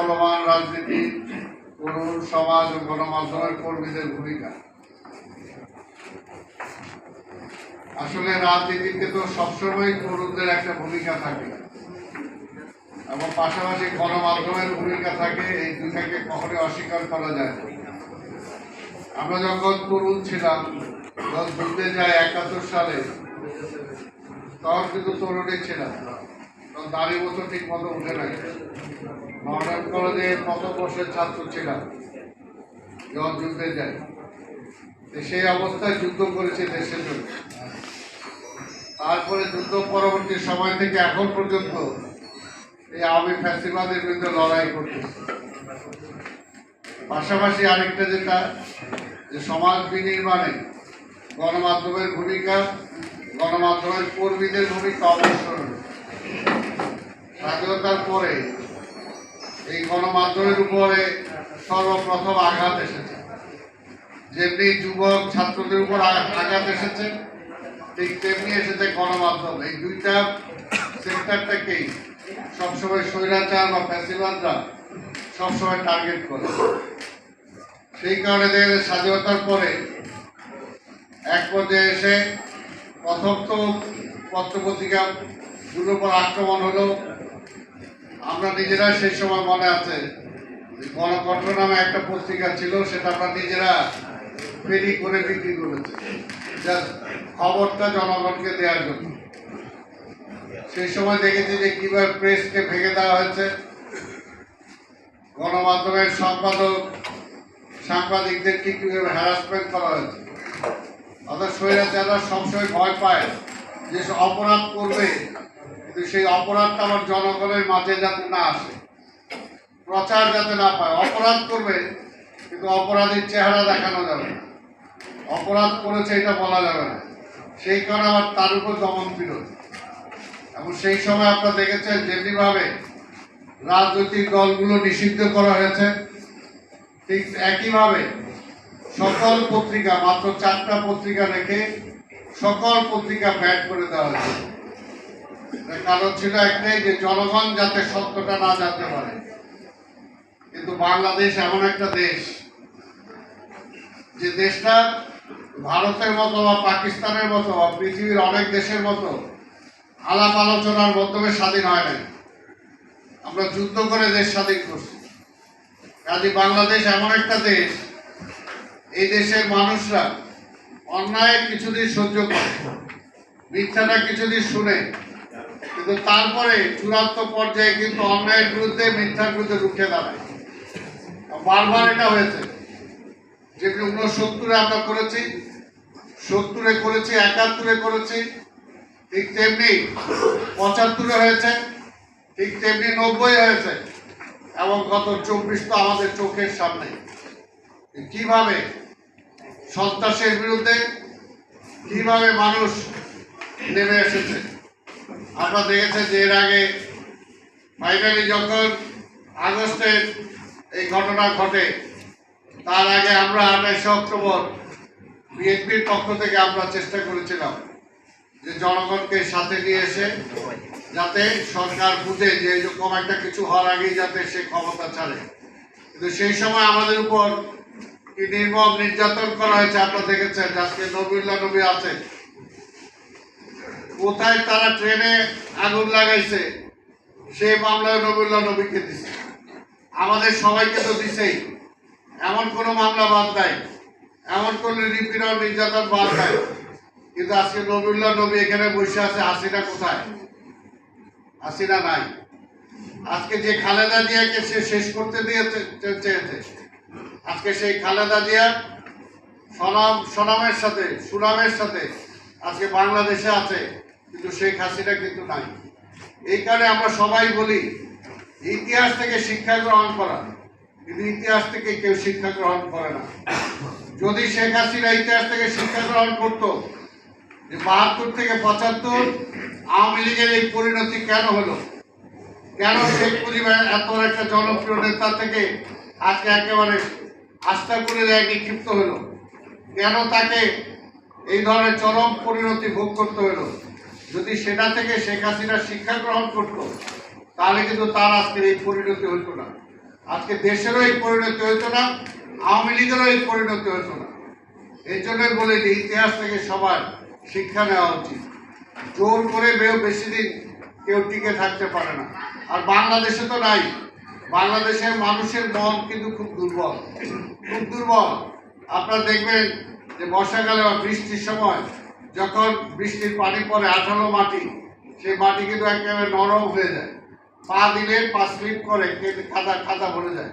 চলমান রাজনীতি তরুণ সমাজ ও গণমাধ্যমের কর্মীদের ভূমিকা। আসলে রাজনীতিতে তো সবসময় তরুণদের একটা ভূমিকা থাকে এবং পাশাপাশি গণমাধ্যমের ভূমিকা থাকে, এই দুটাকে কখনোই অস্বীকার করা যায় আমরা যখন তরুণ ছিলাম, যখন যুদ্ধে যায় একাত্তর সালে, তখন কিন্তু তরুণই ছিলাম। দাঁড়িয়ে মতো ঠিক মতো উঠে নাই। মডার্ন কলেজে প্রথম বর্ষের ছাত্র ছিলাম, যখন যুদ্ধে যায়। সেই অবস্থায় যুদ্ধ করেছে দেশের জন্য। তারপরে যুদ্ধ পরবর্তী সময় থেকে এখন পর্যন্ত এই আওয়ামী ফ্যাসিবাদের বিরুদ্ধে লড়াই করতেছে পাশাপাশি আরেকটা যেটা, যে সমাজ বিনির্মাণে গণমাধ্যমের ভূমিকা, গণমাধ্যমের কর্মীদের ভূমিকা অবশ্যই স্বাধীনতার পরে এই গণমাধ্যমের উপরে সর্বপ্রথম আঘাত এসেছে। যেমনি যুবক, ছাত্রদের উপর আঘাত এসেছে, ঠিক তেমনি এসেছে গণমাধ্যম। এই দুইটা সেক্টরটাকেই সবসময় স্বৈরাচার বা ফ্যাসিবাদরা সবসময় টার্গেট করে। সেই কারণে দেখা যায় স্বাধীনতার পরে এক পর্যায়ে এসে প্রথম তো পত্রপত্রিকা গুলোর উপর আক্রমণ হলো আমরা নিজেরা সেই সময় মনে আছে গণকণ্ঠ নামে একটা পত্রিকা ছিল, সেটা আমরা নিজেরা ফেরি করে বিক্রি করেছি। খবরটা জনগণকে দেওয়ার জন্য। সেই সময় দেখেছি যে কীভাবে প্রেসকে ভেঙে দেওয়া হয়েছে। গণমাধ্যমের সম্পাদক সাংবাদিকদেরকে কীভাবে হ্যারাসমেন্ট করা হয়েছে। অর্থাৎ স্বৈরাচাররা সবসময় ভয় পায় যে অপরাধ করবে সেই অপরাধটা আমার জনগণের মাঝে যাতে না আসে, প্রচার যাতে না পায়, অপরাধ করবে, কিন্তু অপরাধীর চেহারা দেখানো যাবে অপরাধ করেছে এটা বলা যাবে না। সেই কারণে আবার তার উপর দমন বিরোধ এবং সেই সময় আপনারা দেখেছেন যেমনিভাবে রাজনৈতিক দলগুলো নিষিদ্ধ করা হয়েছে, ঠিক একইভাবে সকল পত্রিকা, মাত্র চারটা পত্রিকা রেখে সকল পত্রিকা ব্যাট করে দেওয়া হয়েছে। কারণ ছিল একটাই যে জনগণ যাতে সত্যটা না জানতে পারে। কিন্তু বাংলাদেশ এমন একটা দেশ, যে দেশটা ভারতের মতো বা পাকিস্তানের মতো বা পৃথিবীর অনেক দেশের মতো আলাপ আলোচনার মাধ্যমে স্বাধীন হয় নাই। আমরা যুদ্ধ করে দেশ স্বাধীন করছি। কাজে বাংলাদেশ এমন একটা দেশ, এই দেশের মানুষরা অন্যায় কিছুদিন সহ্য করে, মিথ্যাটা কিছুদিন শুনে কিন্তু তারপরে চূড়ান্ত পর্যায়ে কিন্তু অন্যায়ের বিরুদ্ধে, মিথ্যার বিরুদ্ধে রুখে দাঁড়ায়। বারবার এটা হয়েছে। যেগুলো উনসত্তরে আমরা করেছি, সত্তরে করেছি, একাত্তরে করেছি, ঠিক তেমনি পঁচাত্তরে হয়েছে, ঠিক তেমনি নব্বই হয়েছে, এবং গত চব্বিশ তো আমাদের চোখের সামনে। কীভাবে সন্ত্রাসের বিরুদ্ধে, কীভাবে মানুষ নেমে এসেছে? আমরা দেখেছি যে এর আগে ফাইনালি যখন আগস্টের এই ঘটনা ঘটে, তার আগে আমরা আঠাশে অক্টোবর বিএনপির পক্ষ থেকে আমরা চেষ্টা করেছিলাম যে জনগণকে সাথে নিয়ে এসে যাতে সরকার বুঝে যে এরকম একটা কিছু হওয়ার আগেই যাতে সে ক্ষমতা ছাড়ে। কিন্তু সেই সময় আমাদের উপর কি নির্মম নির্যাতন করা হয়েছে আপনারা দেখেছেন? আজকে নবীল্লা নবী আছে কোথায় তারা ট্রেনে আগুন লাগাইছে সে মামলায় নবীল্লা নবীকে দিছে। আমাদের সবাইকে তো দিছেই। এমন কোনো মামলা বাদ নাই। এমন কোনো নিপীড়ন, নির্যাতন বাদ নাই। কিন্তু আজকে নবীল্লা নবী এখানে বসে আছে, হাসিনা কোথায়? হাসিনা নাই। আজকে যে খালেদা জিয়াকে সে শেষ করতে দিয়েছে চেয়েছে, আজকে সেই খালেদা জিয়া সনাম, সনামের সাথে, সুনামের সাথে আজকে বাংলাদেশে আছে। কিন্তু শেখ হাসিনা কিন্তু নাই। এই কারণে আমরা সবাই বলি, ইতিহাস থেকে শিক্ষা গ্রহণ করা কিন্তু ইতিহাস থেকে কেউ শিক্ষা গ্রহণ করে না। যদি শেখ হাসিনা ইতিহাস থেকে শিক্ষা গ্রহণ করতো, যে বাহাত্তর থেকে পঁচাত্তর আওয়ামী লীগের এই পরিণতি কেন হলো? কেন শেখ মুজিবের এত একটা জনপ্রিয় নেতা থেকে আজকে একেবারে আস্থা করে দেয়, নিক্ষিপ্ত হলো? কেন তাকে এই ধরনের চরম পরিণতি ভোগ করতে হলো? যদি সেটা থেকে শেখ হাসিনা শিক্ষা গ্রহণ করতো, তাহলে কিন্তু তার আজকের এই পরিণতি হতো না। আজকে দেশেরও এই পরিণতি হইতো না, আওয়ামী লীগেরও এই পরিণতি হইতো না। এই জন্যই বলে যে ইতিহাস থেকে সবার শিক্ষা নেওয়া উচিত। জোর করে বেও বেশি দিন কেউ টিকে থাকতে পারে না। আর বাংলাদেশে তো নাই। বাংলাদেশের মানুষের মন কিন্তু খুব দুর্বল। খুব দুর্বল। আপনারা দেখবেন যে বর্ষাকালে বা বৃষ্টির সময় যখন বৃষ্টির পানি পড়ে, আঠালো মাটি, সেই মাটি কিন্তু একেবারে নরম হয়ে যায়। পা দিলে পা স্লিপ করে খাদা খাদা ভরে যায়।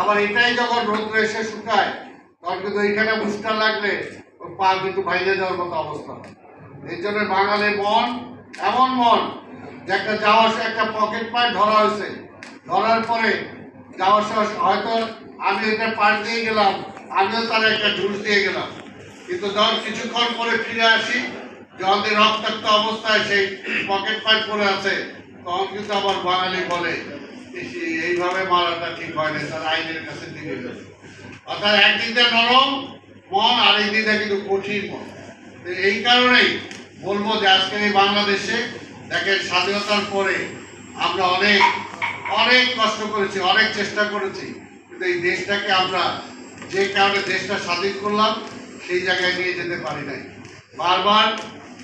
আবার এটাই যখন রোদ্রে এসে শুকায়, তখন কিন্তু এইখানে বুস্টার লাগলে ওর পা কিন্তু বাইরে যাওয়ার মতো অবস্থা। এই জন্য বাঙালির মন, এমন মন যে একটা যাওয়ার সময় একটা পকেট পায় ধরা হয়েছে। ধরার পরে যাওয়ার সময় হয়তো আমি এটা পার দিয়ে গেলাম, আমিও তার একটা ঝুল দিয়ে গেলাম। কিন্তু যখন কিছুক্ষণ পরে ফিরে আসি যখন রক্তাক্ত অবস্থায় সেই পকেট পাইপ পরে আছে, তখন কিন্তু আবার বাঙালি বলে এইভাবে মারাটা ঠিক হয় না তার আইনের কাছে দিকে যাবে অর্থাৎ একদিকটা নরম মন আর এই দিকটা কিন্তু কঠিন মন। এই কারণেই বলব যে আজকের এই বাংলাদেশে দেখেন স্বাধীনতার পরে আমরা অনেক অনেক কষ্ট করেছি, অনেক চেষ্টা করেছি, কিন্তু এই দেশটাকে আমরা যে কারণে দেশটা স্বাধীন করলাম সেই জায়গায় নিয়ে যেতে পারি নাই। বারবার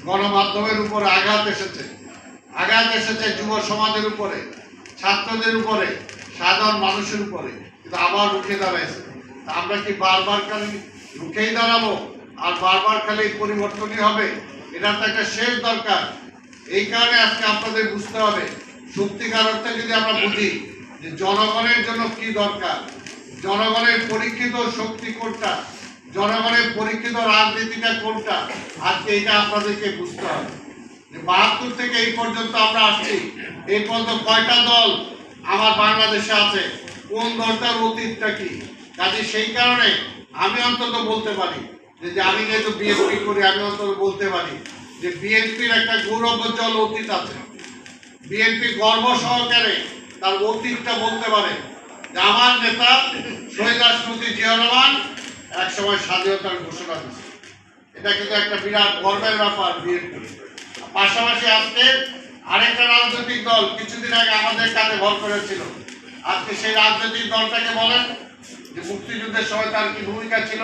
গণমাধ্যমের উপরে আঘাত এসেছে। আঘাত এসেছে যুব সমাজের উপরে, ছাত্রদের উপরে, সাধারণ মানুষের উপরে। কিন্তু আবার রুখে দাঁড়াইছে। আমরা কি বারবার খালি রুখেই দাঁড়াবো? আর বারবার খালি পরিবর্তনই হবে? এটা তো একটা শেষ দরকার। এই কারণে আজকে আপনাদের বুঝতে হবে, সত্যিকার অর্থে যদি আমরা বুঝি যে জনগণের জন্য কি দরকার, জনগণের পরীক্ষিত শক্তি কোনটা জনগণের পরীক্ষিত রাজনীতিটা কোনটা? আজকে এটা আপনাদেরকে বুঝতে হবে। যে বাহাত্তর থেকে এই পর্যন্ত আমরা আসছি। এই পর্যন্ত কয়টা দল আমার বাংলাদেশে আছে? কোন দলটার অতীতটা কি? কাজে সেই কারণে আমি অন্তত বলতে পারি যে আমি যেহেতু বিএনপি করি, আমি অন্তত বলতে পারি যে বিএনপির একটা গৌরবোজ্জ্বল অতীত আছে। বিএনপি গর্ব সহকারে তার অতীতটা বলতে পারে। যে আমার নেতা শহীদ রাষ্ট্রপতি জিয়া রহমান এক সময় স্বাধীনতার ঘোষণা দিয়েছে। এটা কিন্তু একটা বিরাট গর্বের ব্যাপার বিএনপি পাশাপাশি আজকে আরেকটা রাজনৈতিক দল কিছুদিন আগে আমাদের কাছে ভর করেছিল। আজকে সেই রাজনৈতিক দলটাকে বলেন যে মুক্তিযুদ্ধের সময় তার কি ভূমিকা ছিল,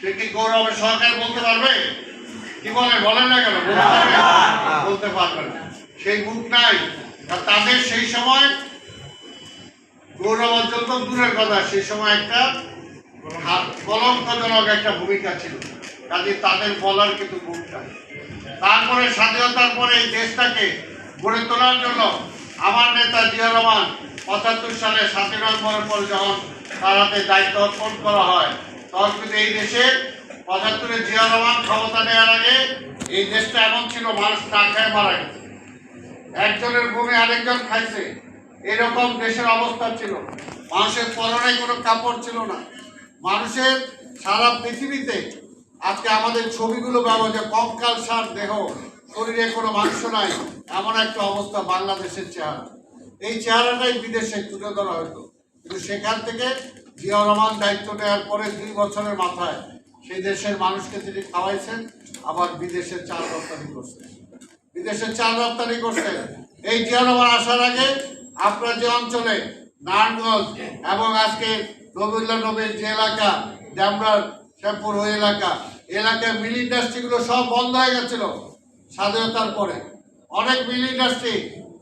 সে কি গৌরবের সরকার বলতে পারবে? কি বলে? বলেন না কেন? বলতে পারবে? না। সেই মুখ নাই। তাদের সেই সময় গৌরব অর্জন তো দূরের কথা, সেই সময় একটা হা- কলঙ্কজনক একটা ভূমিকা ছিল। কাজে তাদের বলার কিন্তু নাই তারপরে স্বাধীনতার পরে এই দেশটাকে গড়ে তোলার জন্য আমার নেতা জিয়া রহমান পঁচাত্তর সালে সাতই নভেম্বরের পর যখন তার হাতে দায়িত্ব অর্পণ করা হয়, তখন কিন্তু এই দেশের পঁচাত্তরে জিয়া রহমান ক্ষমতা নেওয়ার আগে এই দেশটা এমন ছিল, মানুষ না খেয়ে মারা গেছে। একজনের ভূমি আরেকজন খাইছে। এরকম দেশের অবস্থা ছিল। মানুষের পরনে কোনো কাপড় ছিল না। মানুষের সারা পৃথিবীতে আজকে আমাদের ছবিগুলো ব্যবহার যে কঙ্কাল সার দেহ, শরীরে কোনো মাংস নাই, এমন একটা অবস্থা বাংলাদেশের চেহারা। এই চেহারাটাই বিদেশে তুলে ধরা হতো কিন্তু সেখান থেকে জিয়া রহমান দায়িত্ব নেওয়ার পরে দুই বছরের মাথায় সেই দেশের মানুষকে তিনি খাওয়াইছেন, আবার বিদেশে চাল রপ্তানি করছেন। বিদেশে চাল রপ্তানি করছেন। এই জিয়ারবার আসার আগে আপনার যে অঞ্চলে নারায়ণগঞ্জ এবং আজকে রবীন্দ্র নবীর যে এলাকা ড্যামরার শ্যামপুর ওই এলাকা এলাকায় মিল ইন্ডাস্ট্রিগুলো সব বন্ধ হয়ে গেছিল স্বাধীনতার পরে। অনেক মিল ইন্ডাস্ট্রি,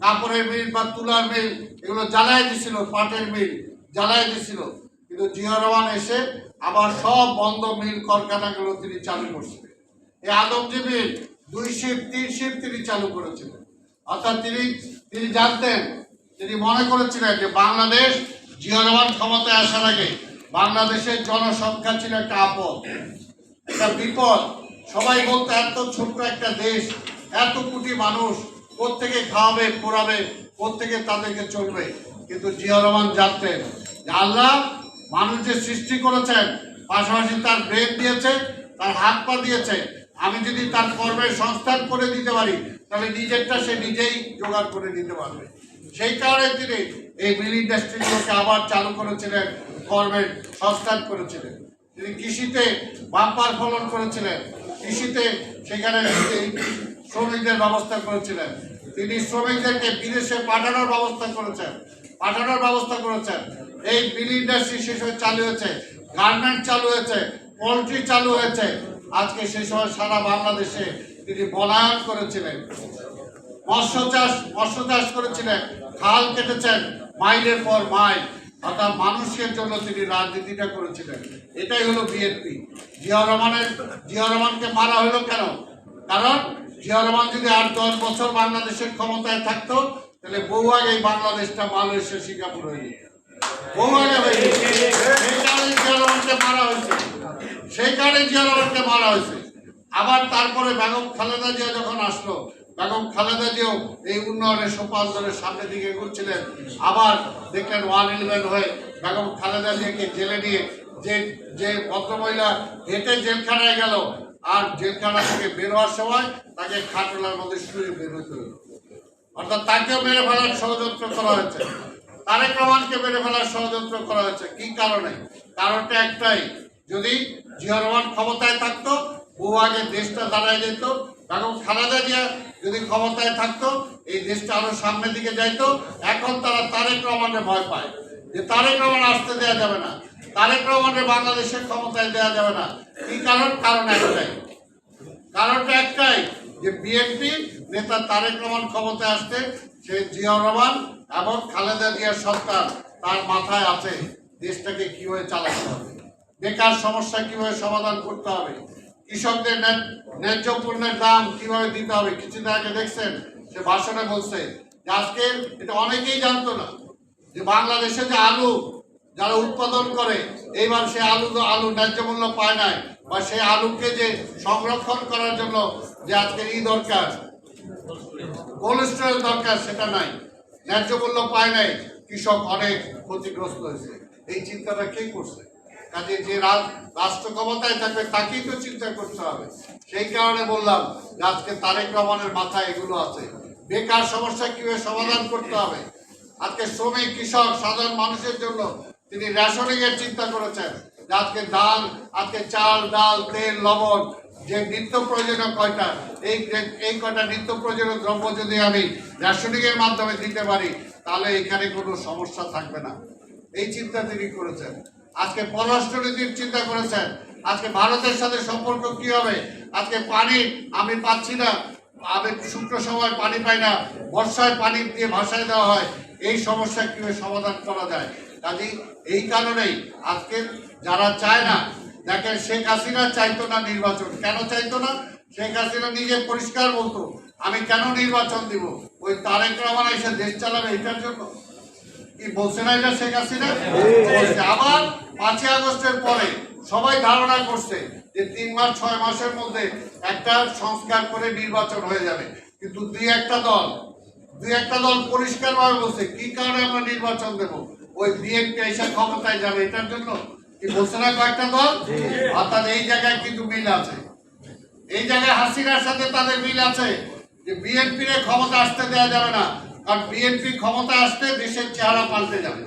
কাপড়ের মিল বা তুলার মিল, এগুলো জ্বালাই দিছিল, পাটের মিল জ্বালাই দিছিল। কিন্তু জিয়া রহমান এসে আবার সব বন্ধ মিল কারখানাগুলো তিনি চালু করছিলেন। এই আদমজি মিল দুই শিফট তিন শিফট তিনি চালু করেছিলেন। অর্থাৎ তিনি তিনি জানতেন, তিনি মনে করেছিলেন যে বাংলাদেশ জিয়া ক্ষমতায় আসার আগে বাংলাদেশের জনসংখ্যা ছিল একটা আপদ, একটা বিপদ। সবাই বলতো, এত ছোট্ট একটা দেশ, এত কোটি মানুষ, প্রত্যেকে খাওয়াবে পড়াবে, প্রত্যেকে তাদেরকে চলবে। কিন্তু জিয়া রহমান জানতেন আল্লাহ মানুষ যে সৃষ্টি করেছেন, পাশাপাশি তার ব্রেন দিয়েছে, তার হাত পা দিয়েছে। আমি যদি তার কর্মের সংস্থান করে দিতে পারি, তাহলে নিজেরটা সে নিজেই জোগাড় করে নিতে পারবে। সেই কারণে তিনি এই মিল ইন্ডাস্ট্রিগুলোকে আবার চালু করেছিলেন, কর্মের সংস্থান করেছিলেন। তিনি কৃষিতে বাম্পার ফলন করেছিলেন, কৃষিতে সেখানে শ্রমিকদের ব্যবস্থা করেছিলেন। তিনি শ্রমিকদেরকে বিদেশে পাঠানোর ব্যবস্থা করেছেন, পাঠানোর ব্যবস্থা করেছেন। এই মিল ইন্ডাস্ট্রি সে সময় চালু হয়েছে গার্মেন্ট চালু হয়েছে পোলট্রি চালু হয়েছে। আজকে সে সময় সারা বাংলাদেশে তিনি বনায়ন করেছিলেন। মৎস্য চাষ মৎস্য চাষ করেছিলেন, খাল কেটেছেন মাইলের পর মাইল। অর্থাৎ মানুষের জন্য তিনি রাজনীতিটা করেছিলেন। এটাই হলো বিএনপি জিয়া রহমানের, জিয়া রহমানকে মারা হলো কেন? কারণ জিয়া রহমান যদি আর দশ বছর বাংলাদেশের ক্ষমতায় থাকতো, তাহলে বহু আগে বাংলাদেশটা মালয়েশিয়া, সিঙ্গাপুর হয়ে যেত। বহু আগে হয়ে মারা হয়েছে। সেই কারণে জিয়া রহমানকে মারা হয়েছে। আবার তারপরে বেগম খালেদা জিয়া যখন আসলো বেগম খালেদা জিয়াও এই উন্নয়নের সোপান ধরে সামনের দিকে এগোচ্ছিলেন। আবার দেখলেন ওয়ান ইলেভেন হয়ে বেগম খালেদা জিয়াকে জেলে নিয়ে যে যে ভদ্রমহিলা হেঁটে জেলখানায় গেল আর জেলখানা থেকে বের হওয়ার সময় তাকে খাটলার মধ্যে শুয়ে বের হতে হলো। অর্থাৎ তাকেও মেরে ফেলার ষড়যন্ত্র করা হয়েছে। তারেক রহমানকে মেরে ফেলার ষড়যন্ত্র করা হয়েছে। কি কারণে? কারণটা একটাই, যদি জিয়া রহমান ক্ষমতায় থাকতো বহু আগে দেশটা দাঁড়ায় যেত, বেগম খালেদা জিয়া যদি ক্ষমতায় থাকতো, এই দেশটা আরও সামনের দিকে যাইতো, এখন তারা তারেক রহমানের ভয় পায়। যে তারেক রহমান আসতে দেওয়া যাবে না, তারেক রহমানের বাংলাদেশের ক্ষমতায় দেওয়া যাবে না। কি কারণ? কারণ একটাই। কারণটা একটাই, যে বিএনপি নেতা তারেক রহমান ক্ষমতায় আসতে সে জিয়া রহমান এবং খালেদা জিয়ার সরকার তার মাথায় আছে, দেশটাকে কীভাবে চালাতে হবে, বেকার সমস্যা কীভাবে সমাধান করতে হবে। কৃষকদের ন্যায- ন্যায্য পণ্যের দাম কীভাবে দিতে হবে কিছুদিন আগে দেখছেন সে ভাষণে বলছে। যে আজকে এটা অনেকেই জানতো না, যে বাংলাদেশে যে আলু যারা উৎপাদন করে, এইবার সে আলু আলু ন্যায্য মূল্য পায় নাই, বা সেই আলুকে যে সংরক্ষণ করার জন্য যে আজকে ই দরকার কোল্ড স্টোরেজ দরকার, সেটা নাই। ন্যায্য মূল্য পায় নাই, কৃষক অনেক ক্ষতিগ্রস্ত হয়েছে। এই চিন্তাটা কে করছে? কাজে যে রাষ্ট্র ক্ষমতায় থাকবে তাকেই তো চিন্তা করতে হবে। সেই কারণে বললাম যে আজকে তারেক রহমানের মাথায় এগুলো আছে। বেকার সমস্যা কীভাবে সমাধান করতে হবে? আজকে শ্রমিক, কৃষক, সাধারণ মানুষের জন্য তিনি রেশনিং এর চিন্তা করেছেন আজকে ডাল আজকে চাল, ডাল, তেল, লবণ, যে নিত্য প্রয়োজনীয় কয়টা, এই এই কয়টা নিত্য প্রয়োজনীয় দ্রব্য যদি আমি রেশনিং এর মাধ্যমে দিতে পারি, তাহলে এখানে কোনো সমস্যা থাকবে না। এই চিন্তা তিনি করেছেন। আজকে পররাষ্ট্রনীতির চিন্তা করেছেন। আজকে ভারতের সাথে সম্পর্ক কি হবে? আজকে পানি আমি পাচ্ছি না। আমি শুক্র সময় পানি পাই না। বর্ষায় পানি দিয়ে ভাসায় দেওয়া হয়। এই সমস্যা কীভাবে সমাধান করা যায়? কাজে, এই কারণেই আজকে যারা চায় না, দেখেন শেখ হাসিনা চাইতো না নির্বাচন। কেন চাইতো না? শেখ হাসিনা নিজে পরিষ্কার বলতো, আমি কেন নির্বাচন দিব? ওই তারেক রহমান এসে দেশ চালাবে এটার জন্য? কি বলছে না এটা শেখ হাসিনা। আবার পাঁচই আগস্টের পরে সবাই ধারণা করছে যে তিন মাস ছয় মাসের মধ্যে একটা সংস্কার করে নির্বাচন হয়ে যাবে। কিন্তু দুই একটা দল দুই একটা দল পরিষ্কার ভাবে বলছে কি কারণে আমরা নির্বাচন দেব? ওই বিএনপি এসে ক্ষমতায় যাবে এটার জন্য। কি বলছে না কয়েকটা দল? অর্থাৎ এই জায়গায় কিন্তু মিল আছে। এই জায়গায় হাসিনার সাথে তাদের মিল আছে যে বিএনপির ক্ষমতা আসতে দেওয়া যাবে না। কারণ বিএনপি ক্ষমতা আসতে দেশের চেহারা পাল্টে যাবে।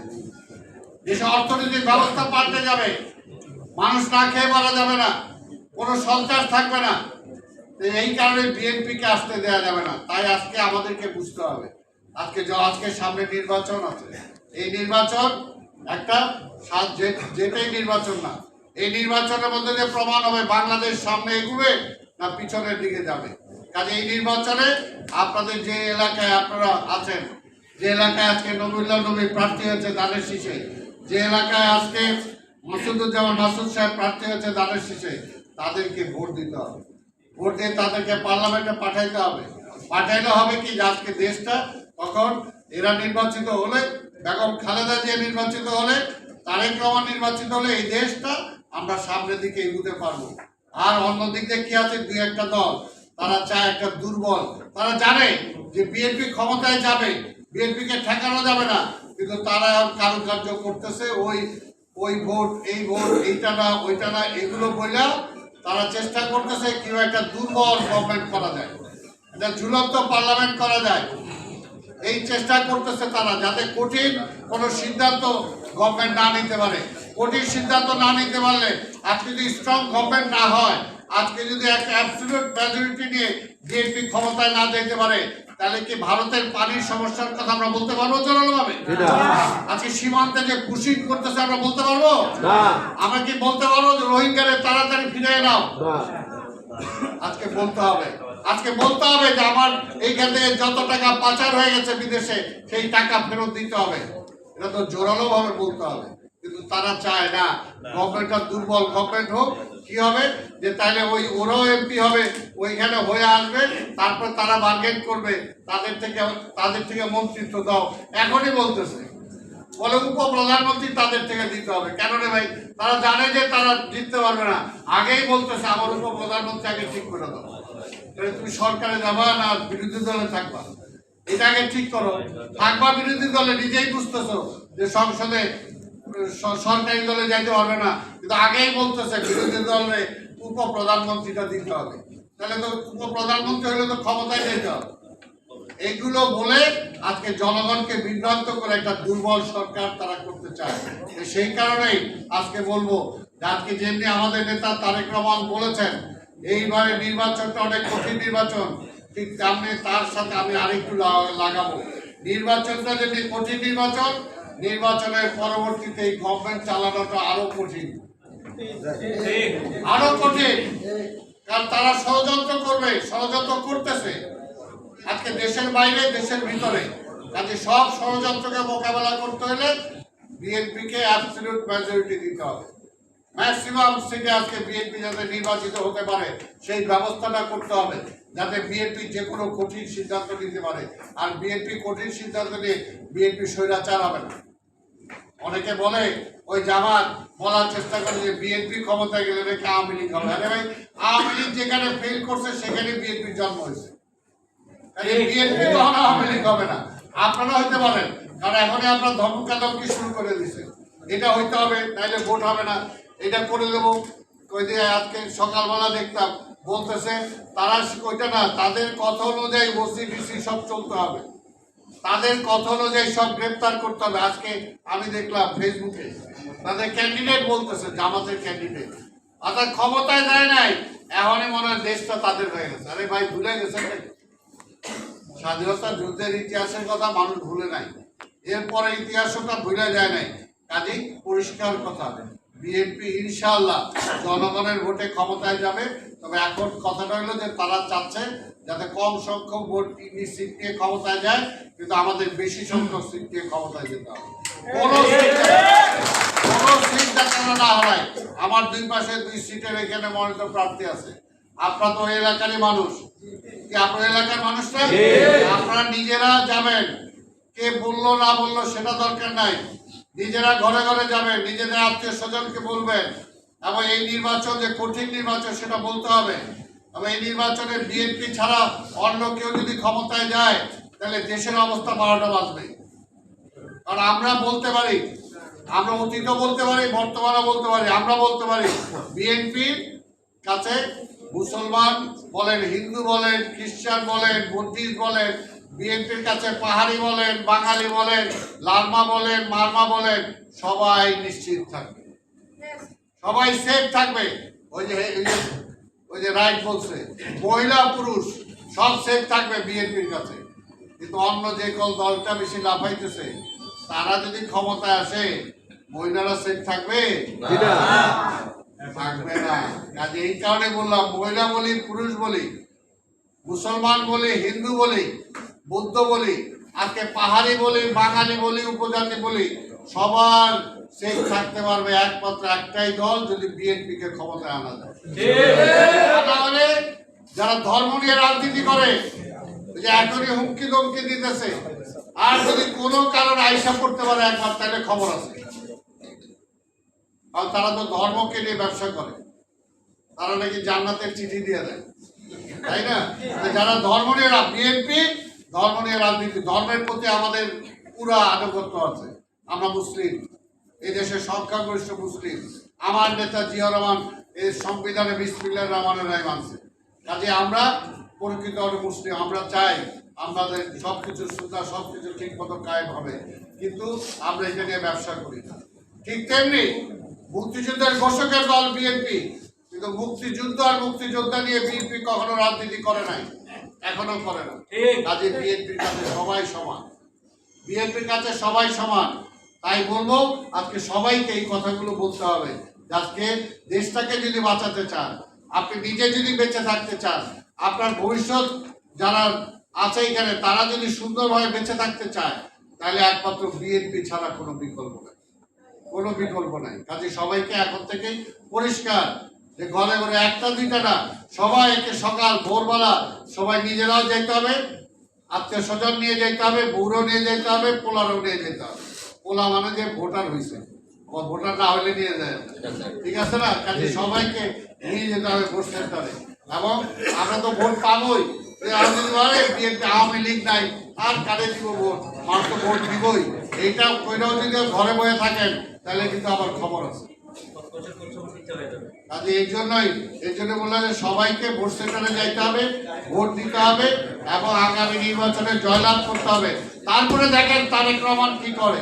দেশের অর্থনৈতিক ব্যবস্থা পাল্টে যাবে। মানুষ না খেয়ে মারা যাবে না। কোনো সন্ত্রাস থাকবে না। এই কারণে বিএনপিকে আসতে দেওয়া যাবে না। তাই আজকে আমাদেরকে বুঝতে হবে। আজকে আজকে সামনে নির্বাচন আছে। এই নির্বাচন একটা যেটাই নির্বাচন না। এই নির্বাচনের মধ্যে যে প্রমাণ হবে বাংলাদেশ সামনে এগুবে না পিছনের দিকে যাবে। কাজে এই নির্বাচনে আপনাদের যে এলাকায় আপনারা আছেন, যে এলাকায় আজকে নবীল্লাহ নবী প্রার্থী হয়েছে দানের শীষে, যে এলাকায় আজকে মাসুদুজ্জামান মাসুদ সাহেব প্রার্থী হয়েছে দানের শীষে, তাদেরকে ভোট দিতে হবে। ভোট দিয়ে তাদেরকে পার্লামেন্টে পাঠাইতে হবে। পাঠাইলে হবে কি আজকে দেশটা তখন এরা নির্বাচিত হলে, বেগম খালেদা জিয়া নির্বাচিত হলে, তারেক রহমান নির্বাচিত হলে এই দেশটা আমরা সামনের দিকে এগুতে পারব। আর অন্যদিক দিয়ে কি আছে? দুই একটা দল। তারা চায় একটা দুর্বল। তারা জানে যে বিএনপি ক্ষমতায় যাবে বিএনপিকে ঠেকানো যাবে না। কিন্তু তারা কারুকার্য করতেছে, ওই ওই ভোট, এই ভোট, এইটা না, ওইটা না, এগুলো বইলা তারা চেষ্টা করতেছে কীভাবে একটা দুর্বল গভর্নমেন্ট করা যায়। একটা ঝুলন্ত পার্লামেন্ট করা যায়। এই চেষ্টা করতেছে তারা যাতে কঠিন কোনো সিদ্ধান্ত গভর্নমেন্ট না নিতে পারে। কঠিন সিদ্ধান্ত না নিতে পারলে আজকে যদি স্ট্রং গভর্নমেন্ট না হয় আজকে যদি একটা অ্যাবসলিউট মেজরিটি নিয়ে বিএনপি ক্ষমতায় না যেতে পারে তাহলে কি ভারতের পানির সমস্যার কথা আমরা বলতে পারব জোরালোভাবে? আজকে সীমান্তে যে পুশিং করতেছে আমরা বলতে পারব? আমরা কি বলতে পারব যে রোহিঙ্গারে তাড়াতাড়ি ফিরে নাও? আজকে বলতে হবে। আজকে বলতে হবে যে আমার এইখান থেকে যত টাকা পাচার হয়ে গেছে বিদেশে সেই টাকা ফেরত দিতে হবে। এটা তো জোরালো ভাবে বলতে হবে। কিন্তু তারা চায় না। গভর্নমেন্টটা দুর্বল। গভর্নমেন্ট হোক কি হবে? যে তাহলে ওই ওরাও এমপি হবে ওইখানে হয়ে আসবে তারপর তারা বার্গেন করবে। তাদের থেকে তাদের থেকে মন্ত্রিত্ব দাও। এখনই বলতেছে। বলে উপপ্রধানমন্ত্রী তাদের থেকে দিতে হবে। কেন রে ভাই? তারা জানে যে তারা জিততে পারবে না। আগেই বলতেছে আমার উপপ্রধানমন্ত্রী আগে ঠিক করে দাও। তাহলে তুমি সরকারে যাবা না বিরোধী দলে থাকবা? এটা আগে ঠিক করো। থাকবা বিরোধী দলে নিজেই বুঝতেছো যে সংসদে সরকারি দলে যাইতে পারবে না। কিন্তু আগেই বলতেছে, বিরোধী দলে উপপ্রধানমন্ত্রীটা দিতে হবে। তাহলে তো উপপ্রধানমন্ত্রী হলে তো ক্ষমতায় যেতে হবে। এইগুলো বলে আজকে জনগণকে বিভ্রান্ত করে একটা দুর্বল সরকার তারা করতে চায়। সেই কারণেই আজকে বলব, আজকে যেমনি আমাদের নেতা তারেক রহমান বলেছেন, এইবারে নির্বাচনটা অনেক কঠিন নির্বাচন। ঠিক তেমনি তার সাথে আমি আরেকটু লাগাবো। নির্বাচনটা যেমনি কঠিন নির্বাচন নির্বাচনের পরবর্তীতে এই গভর্নমেন্ট চালানোটা আরও কঠিন। আরও কঠিন। কারণ তারা ষড়যন্ত্র করবে, ষড়যন্ত্র করতেছে। আজকে দেশের বাইরে, দেশের ভিতরে। কাজে সব ষড়যন্ত্রকে মোকাবেলা করতে হলে বিএনপি কে অ্যাবসলিউট মেজরিটি দিতে হবে। ম্যাক্সিমাম সিটে আজকে বিএনপি যাতে নির্বাচিত হতে পারে, সেই ব্যবস্থাটা করতে হবে। যাতে বিএনপি যে কোনো কঠিন সিদ্ধান্ত নিতে পারে। আর বিএনপি কঠিন সিদ্ধান্ত নিয়ে বিএনপি স্বৈরাচার হবে না। অনেকে বলে, ওই জামাত বলার চেষ্টা করে যে বিএনপি ক্ষমতায় গেলে নাকি আওয়ামী লীগ হবে। আরে ভাই, আওয়ামী লীগ যেখানে ফেল করছে, সেখানে বিএনপির জন্ম হয়েছে। বিএনপি তখন আওয়ামী লীগ হবে না। আপনারা হইতে পারেন কারণ এখনই আপনার ধর্মকালমকে শুরু করে দিছে এটা হইতে হবে তাইলে ভোট হবে না। এটা করে দেবো। ওই যে আজকে সকালবেলা দেখতাম, বলতেছে, তারা ওইটা না, তাদের কথা অনুযায়ী ওসি ডিসি সব চলতে হবে। তাদের কথা অনুযায়ী সব গ্রেপ্তার করতে হবে। আজকে আমি দেখলাম ফেসবুকে তাদের ক্যান্ডিডেট বলতেছে, জামাতের ক্যান্ডিডেট অর্থাৎ ক্ষমতায় যায় নাই, এখনই মনে হয় দেশটা তাদের হয়ে গেছে। আরে ভাই, ভুলে নাকি? স্বাধীনতা যুদ্ধের ইতিহাসের কথা মানুষ ভুলে নাই। এরপরে ইতিহাসটা ভুলে যায় নাই। কাজেই পরিষ্কার কথা বিএনপি ইনশাআল্লাহ জনগণের ভোটে ক্ষমতায় যাবে। তবে এখন কথাটা হলো যে তারা চাচ্ছে যাতে কম সংখ্যক ভোট সিট নিয়ে ক্ষমতায় যায় কিন্তু আমাদের বেশি সংখ্যক সিট নিয়ে ক্ষমতায় যেতে হবে। কোনো সিট কোনো সিট যাতে না হারাই আমার দুই পাশে দুই সিটের এখানে মনোনীত প্রার্থী আছে। আপনারা তো এলাকারই মানুষ। কি আপনার এলাকার মানুষরা আপনারা নিজেরা যাবেন। কে বলল না বলল সেটা দরকার নাই। নিজেরা ঘরে ঘরে যাবেন নিজেদের আত্মীয় স্বজনকে বলবেন। এবং এই নির্বাচন যে কঠিন নির্বাচন সেটা বলতে হবে। এবং এই নির্বাচনে বিএনপি ছাড়া অন্য কেউ যদি ক্ষমতায় যায়, তাহলে দেশের অবস্থা বারোটা বাজবে। কারণ আমরা বলতে পারি, আমরা অতীতও বলতে পারি, বর্তমানও বলতে পারি, আমরা বলতে পারি, বিএনপির কাছে মুসলমান বলেন, হিন্দু বলেন, খ্রিস্টান বলেন, বুদ্ধিস্ট বলেন, বিএনপির কাছে পাহাড়ি বলেন, বাঙালি বলেন, লালমা বলেন, মারমা বলেন, সবাই নিশ্চিত থাকবে। সবাই সেফ থাকবে। ওই যে ওই যে রাইট বলছে মহিলা পুরুষ সব সেফ থাকবে বিএনপির কাছে। কিন্তু অন্য যে কল দলটা বেশি লাফাইতেছে তারা যদি ক্ষমতায় আসে মহিলারা সেফ থাকবে? থাকবে না। কাজে এই কারণে বললাম মহিলা বলি পুরুষ বলি মুসলমান বলি হিন্দু বলি বৌদ্ধ বলি আজকে পাহাড়ি বলি বাঙালি বলি উপজাতি বলি সবার সেফ থাকতে পারবে একমাত্র একটাই দল যদি বিএনপি কে ক্ষমতায় আনা যায়। তাহলে যারা ধর্ম নিয়ে রাজনীতি করে যে এখনই হুমকি ধমকি দিতেছে, আর যদি কোনো কারণ আইসা করতে পারে একবার তাহলে খবর আছে। কারণ তারা তো ধর্মকে নিয়ে ব্যবসা করে। তারা নাকি জান্নাতের চিঠি দিয়ে দেয়। তাই না? যারা ধর্ম নিয়ে বিএনপি, ধর্ম নিয়ে রাজনীতি, ধর্মের প্রতি আমাদের পুরা আনুগত্য আছে। আমরা মুসলিম। এই দেশের সংখ্যাগরিষ্ঠ মুসলিম। আমার নেতা জিয়া রহমান এই সংবিধানে বিসমিল্লাহ রহমানের রায় মানছে। কাজে আমরা প্রকৃত মুসলিম আমরা চাই আমাদের সব কিছু সুবিধা সব কিছু ঠিক মতো কায়েম হবে। কিন্তু আমরা এটা নিয়ে ব্যবসা করি না। ঠিক তেমনি মুক্তিযুদ্ধের ঘোষকের দল বিএনপি কিন্তু মুক্তিযুদ্ধ আর মুক্তিযোদ্ধা নিয়ে বিএনপি কখনো রাজনীতি করে নাই এখনও করে না। কাজে বিএনপির কাছে সবাই সমান। বিএনপির কাছে সবাই সমান। তাই বলব, আজকে সবাইকে এই কথাগুলো বলতে হবে আজকে দেশটাকে যদি বাঁচাতে চান, আপনি নিজে যদি বেঁচে থাকতে চান, আপনার ভবিষ্যৎ যারা আছে এখানে, তারা যদি সুন্দরভাবে বেঁচে থাকতে চায়, তাহলে একমাত্র বিএনপি ছাড়া কোনো বিকল্প নেই। কোনো বিকল্প নাই। কাজে সবাইকে এখন থেকেই পরিষ্কার যে ঘরে ঘরে একটা দুইটা না সবাইকে সকাল, ভোরবেলা সবাই নিজেরাও যেতে হবে, আত্মীয় স্বজন নিয়ে যেতে হবে, বউরও নিয়ে যেতে হবে, পোলারও নিয়ে যেতে হবে। পোলা মানে যে ভোটার হয়েছে আবার ভোটার না হলে নিয়ে যায়। ঠিক আছে না? কাজে সবাইকে নিয়ে যেতে হবে ভোট সেন্টারে। এবং আমরা তো ভোট পাবোই। আওয়ামী লীগ নাই। আর কারে দিব ভোট? মানুষ তো ভোট দিবই। এইটা কইরাও যদি ঘরে বসে থাকেন তাহলে কিন্তু আবার খবর আছে। কাজে এই জন্যই এই জন্য বললাম যে সবাইকে ভোট সেন্টারে যাইতে হবে ভোট দিতে হবে এবং আগামী নির্বাচনে জয়লাভ করতে হবে। তারপরে দেখেন তারেক রহমান কি করে।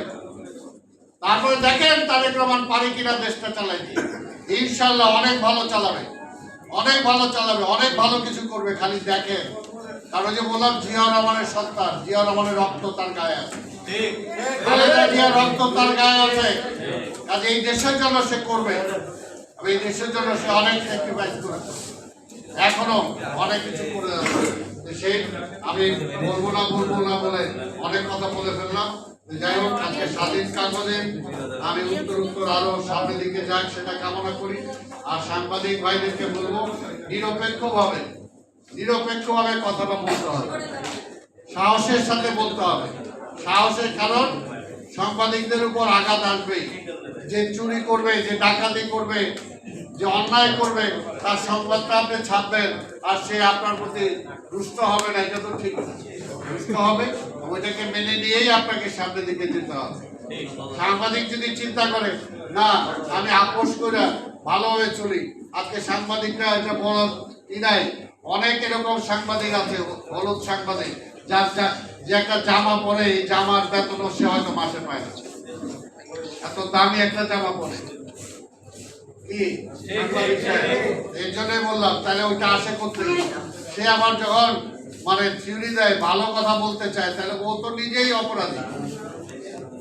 তারপরে দেখেন তারেক রহমান পারে কিনা দেশটা চালাই দিয়ে। ইনশাল্লাহ অনেক ভালো চালাবে। অনেক ভালো চালাবে অনেক ভালো কিছু করবে খালি দেখেন। কারণ যে বললাম জিয়া রহমানের সত্তার জিয়া রহমানের রক্ত তার গায়ে আছে। ঠিক। খালেদা জিয়ার রক্ত তার গায়ে আছে। কাজে এই দেশের জন্য সে করবে। আমি এই দেশের জন্য সে অনেক স্যাক্রিফাইস করেছে। এখনও অনেক কিছু করে যাচ্ছে। সেই আমি বলব না বলব না বলে অনেক কথা বলে ফেললাম। যাই হোক, আজকে স্বাধীন কাগজে আমি উত্তর উত্তর আরও সামনের দিকে যাক সেটা কামনা করি। আর সাংবাদিক ভাইদেরকে বলব, নিরপেক্ষভাবে নিরপেক্ষভাবে কথাটা বলতে হবে। সাহসের সাথে বলতে হবে। সাহসের কারণ সাংবাদিকদের উপর আঘাত আসবে। যে চুরি করবে, যে ডাকাতি করবে, যে অন্যায় করবে, তার সংবাদটা আপনি ছাপবেন, আর সে আপনার প্রতি রুষ্ট হবে না, এটা তো ঠিক হবে। ওইটাকে মেনে নিয়েই আপনাকে সামনের দিকে যেতে হবে। সাংবাদিক যদি চিন্তা করে না আমি আপোষ করে ভালোভাবে চলি আজকে সাংবাদিকরা এটা বড় ই নাই? অনেক এরকম সাংবাদিক আছে হলুদ সাংবাদিক যার যা- যে একটা জামা পরে এই জামার বেতন সে হয়তো মাসে পায় না। এত দামি একটা জামা পরে। কি? এই জন্যই বললাম তাহলে ওইটা আসে করতে সে আবার যখন মানে থিওরি দেয়, ভালো কথা বলতে চায়, তাহলে ও তো নিজেই অপরাধী।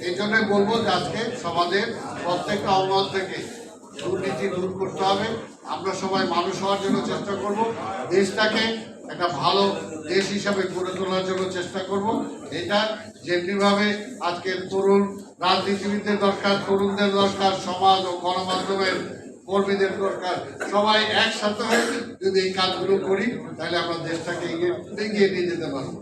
এই জন্যই বলব যে আজকে সমাজের প্রত্যেকটা অঙ্গন থেকে দুর্নীতি দূর করতে হবে। আমরা সবাই মানুষ হওয়ার জন্য চেষ্টা করব। দেশটাকে একটা ভালো দেশ হিসাবে গড়ে তোলার জন্য চেষ্টা করব। এটা যেমনিভাবে আজকে তরুণ রাজনীতিবিদদের দরকার, তরুণদের দরকার, সমাজ ও গণমাধ্যমের কর্মীদের দরকার। সবাই একসাথে হয়ে যদি এই কাজগুলো করি, তাহলে আমরা দেশটাকে এগিয়ে এগিয়ে নিয়ে যেতে পারব।